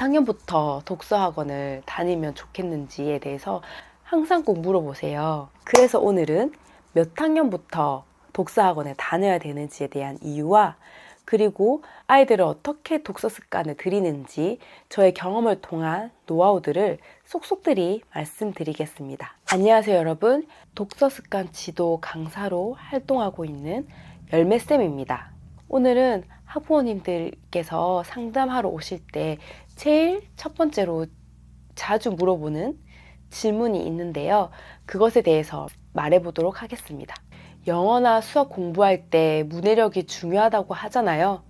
학년부터 독서학원을 다니면 좋겠는지에 대해서 항상 꼭 물어보세요. 그래서 오늘은 몇 학년부터 독서학원에 다녀야 되는지에 대한 이유와 그리고 아이들을 어떻게 독서 습관을 들이는지 저의 경험을 통한 노하우들을 속속들이 말씀드리겠습니다. 안녕하세요, 여러분. 독서 습관 지도 강사로 활동하고 있는 열매쌤입니다. 오늘은 학부모님들께서 상담하러 오실 때 제일 첫 번째로 자주 물어보는 질문이 있는데요. 그것에 대해서 말해보도록 하겠습니다. 영어나 수학 공부할 때 문해력이 중요하다고 하잖아요.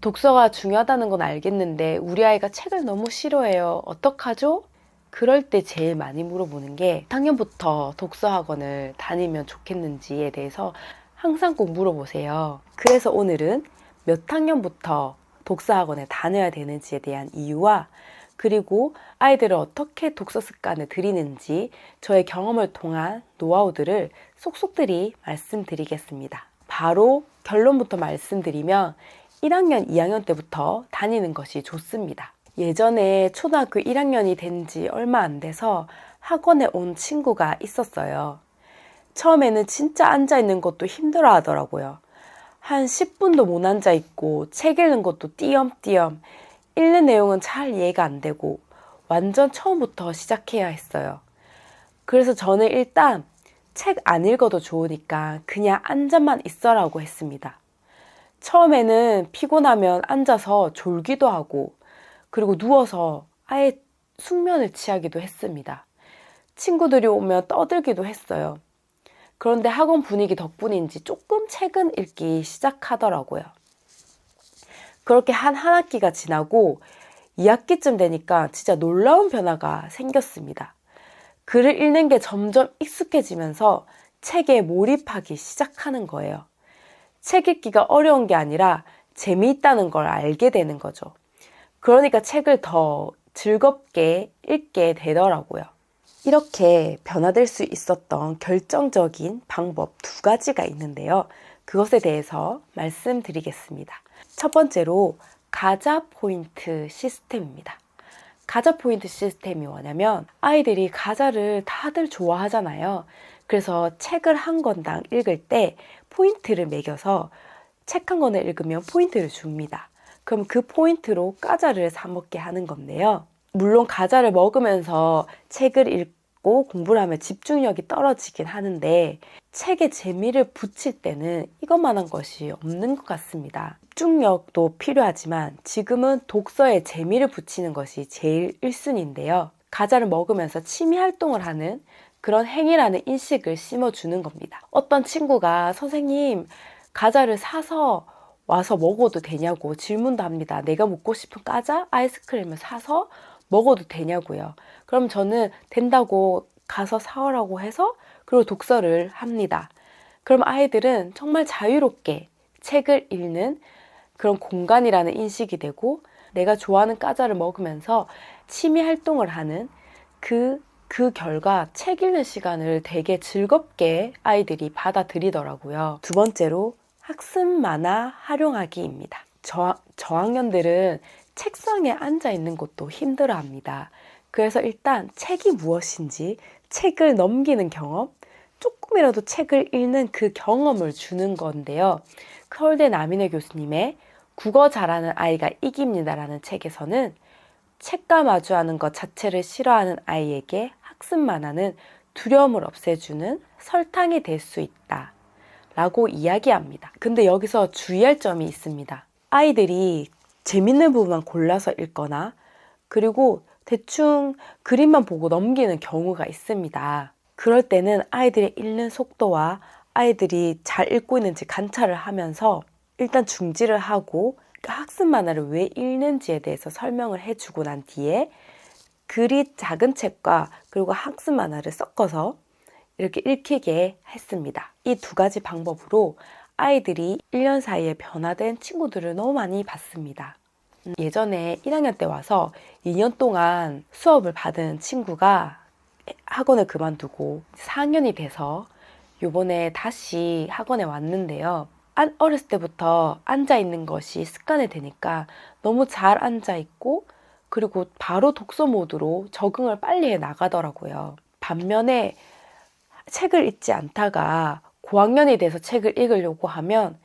독서가 중요하다는 건 알겠는데 우리 아이가 책을 너무 싫어해요. 어떡하죠? 그럴 때 제일 많이 물어보는 게 학년부터 독서 학원을 다니면 좋겠는지에 대해서 항상 꼭 물어보세요. 그래서 오늘은 몇 학년부터 독서학원에 다녀야 되는지에 대한 이유와 그리고 아이들을 어떻게 독서 습관을 들이는지 저의 경험을 통한 노하우들을 속속들이 말씀드리겠습니다. 바로 결론부터 말씀드리면 1학년, 2학년 때부터 다니는 것이 좋습니다. 예전에 초등학교 1학년이 된 지 얼마 안 돼서 학원에 온 친구가 있었어요. 처음에는 진짜 앉아 있는 것도 힘들어 하더라고요. 한 10분도 못 앉아 있고 책 읽는 것도 띄엄띄엄 읽는 내용은 잘 이해가 안 되고 완전 처음부터 시작해야 했어요. 그래서 저는 일단 책 안 읽어도 좋으니까 그냥 앉아만 있어라고 했습니다. 처음에는 피곤하면 앉아서 졸기도 하고 그리고 누워서 아예 숙면을 취하기도 했습니다. 친구들이 오면 떠들기도 했어요. 그런데 학원 분위기 덕분인지 조금 책은 읽기 시작하더라고요. 그렇게 한 한 학기가 지나고 2학기쯤 되니까 진짜 놀라운 변화가 생겼습니다. 글을 읽는 게 점점 익숙해지면서 책에 몰입하기 시작하는 거예요. 책 읽기가 어려운 게 아니라 재미있다는 걸 알게 되는 거죠. 그러니까 책을 더 즐겁게 읽게 되더라고요. 이렇게 변화될 수 있었던 결정적인 방법 두 가지가 있는데요. 그것에 대해서 말씀드리겠습니다. 첫 번째로 가자 포인트 시스템입니다. 가자 포인트 시스템이 뭐냐면 아이들이 가자를 다들 좋아하잖아요. 그래서 책을 한 권당 읽을 때 포인트를 매겨서 책 한 권을 읽으면 포인트를 줍니다. 그럼 그 포인트로 과자를 사 먹게 하는 건데요. 물론 과자를 먹으면서 책을 읽고 공부를 하면 집중력이 떨어지긴 하는데 책에 재미를 붙일 때는 이것만한 것이 없는 것 같습니다. 집중력도 필요하지만 지금은 독서에 재미를 붙이는 것이 제일 1순위인데요. 과자를 먹으면서 취미 활동을 하는 그런 행위라는 인식을 심어주는 겁니다. 어떤 친구가 선생님, 과자를 사서 와서 먹어도 되냐고 질문도 합니다. 내가 먹고 싶은 과자, 아이스크림을 사서 먹어도 되냐고요. 그럼 저는 된다고 가서 사오라고 해서 그리고 독서를 합니다. 그럼 아이들은 정말 자유롭게 책을 읽는 그런 공간이라는 인식이 되고 내가 좋아하는 과자를 먹으면서 취미 활동을 하는 그, 그 결과 책 읽는 시간을 되게 즐겁게 아이들이 받아들이더라고요. 두 번째로 학습 만화 활용하기입니다. 저, 저학년들은 책상에 앉아 있는 것도 힘들어 합니다. 그래서 일단 책이 무엇인지 책을 넘기는 경험, 조금이라도 책을 읽는 그 경험을 주는 건데요. 서울대 남인혜 교수님의 국어 잘하는 아이가 이깁니다라는 책에서는 책과 마주하는 것 자체를 싫어하는 아이에게 학습 만화는 두려움을 없애주는 설탕이 될 수 있다. 라고 이야기합니다. 근데 여기서 주의할 점이 있습니다. 아이들이 재밌는 부분만 골라서 읽거나 그리고 대충 그림만 보고 넘기는 경우가 있습니다. 그럴 때는 아이들의 읽는 속도와 아이들이 잘 읽고 있는지 관찰을 하면서 일단 중지를 하고 학습 만화를 왜 읽는지에 대해서 설명을 해주고 난 뒤에 글이 작은 책과 그리고 학습 만화를 섞어서 이렇게 읽히게 했습니다. 이 두 가지 방법으로 아이들이 1년 사이에 변화된 친구들을 너무 많이 봤습니다. 음, 예전에 1학년 때 와서 2년 동안 수업을 받은 친구가 학원을 그만두고 4학년이 돼서 요번에 다시 학원에 왔는데요. 어렸을 때부터 앉아 있는 것이 습관이 되니까 너무 잘 앉아 있고 그리고 바로 독서 모드로 적응을 빨리 해 나가더라고요. 반면에 책을 읽지 않다가 고학년이 돼서 책을 읽으려고 하면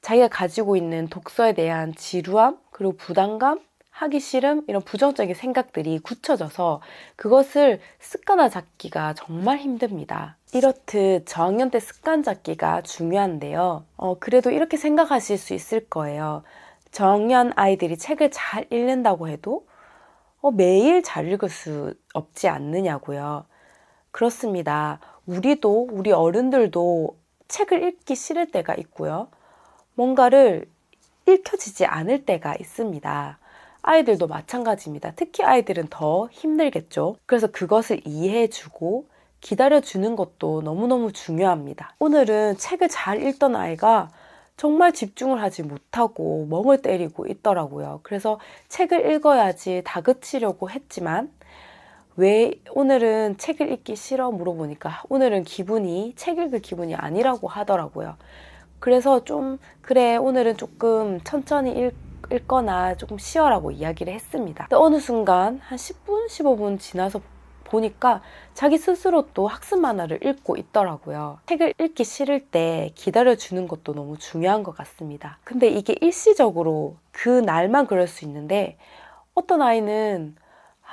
자기가 가지고 있는 독서에 대한 지루함, 그리고 부담감, 하기 싫음, 이런 부정적인 생각들이 굳혀져서 그것을 습관화 잡기가 정말 힘듭니다. 이렇듯 저학년 때 습관 잡기가 중요한데요. 어, 그래도 이렇게 생각하실 수 있을 거예요. 저학년 아이들이 책을 잘 읽는다고 해도 어, 매일 잘 읽을 수 없지 않느냐고요. 그렇습니다. 우리도, 우리 어른들도 책을 읽기 싫을 때가 있고요. 뭔가를 읽혀지지 않을 때가 있습니다. 아이들도 마찬가지입니다. 특히 아이들은 더 힘들겠죠. 그래서 그것을 이해해주고 기다려주는 것도 너무너무 중요합니다. 오늘은 책을 잘 읽던 아이가 정말 집중을 하지 못하고 멍을 때리고 있더라고요. 그래서 책을 읽어야지 다그치려고 했지만 왜 오늘은 책을 읽기 싫어 물어보니까 오늘은 기분이 책 읽을 기분이 아니라고 하더라고요. 그래서 좀 그래 오늘은 조금 천천히 읽, 읽거나 조금 쉬어라고 이야기를 했습니다. 어느 순간 한 10분, 15분 지나서 보니까 자기 스스로 또 학습 만화를 읽고 있더라고요. 책을 읽기 싫을 때 기다려주는 것도 너무 중요한 것 같습니다. 근데 이게 일시적으로 그 날만 그럴 수 있는데 어떤 아이는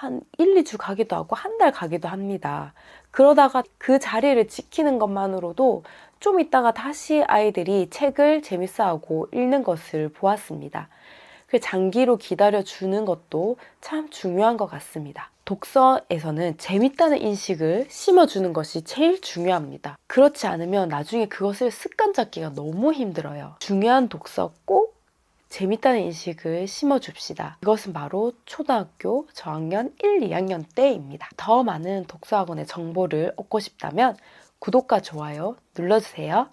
한 1, 2주 가기도 하고 한 달 가기도 합니다. 그러다가 그 자리를 지키는 것만으로도 좀 있다가 다시 아이들이 책을 재밌어하고 읽는 것을 보았습니다. 그 장기로 기다려주는 것도 참 중요한 것 같습니다. 독서에서는 재밌다는 인식을 심어주는 것이 제일 중요합니다. 그렇지 않으면 나중에 그것을 습관 잡기가 너무 힘들어요. 중요한 독서 꼭 재밌다는 인식을 심어줍시다. 이것은 바로 초등학교 저학년 1, 2학년 때입니다. 더 많은 독서학원의 정보를 얻고 싶다면 구독과 좋아요 눌러주세요.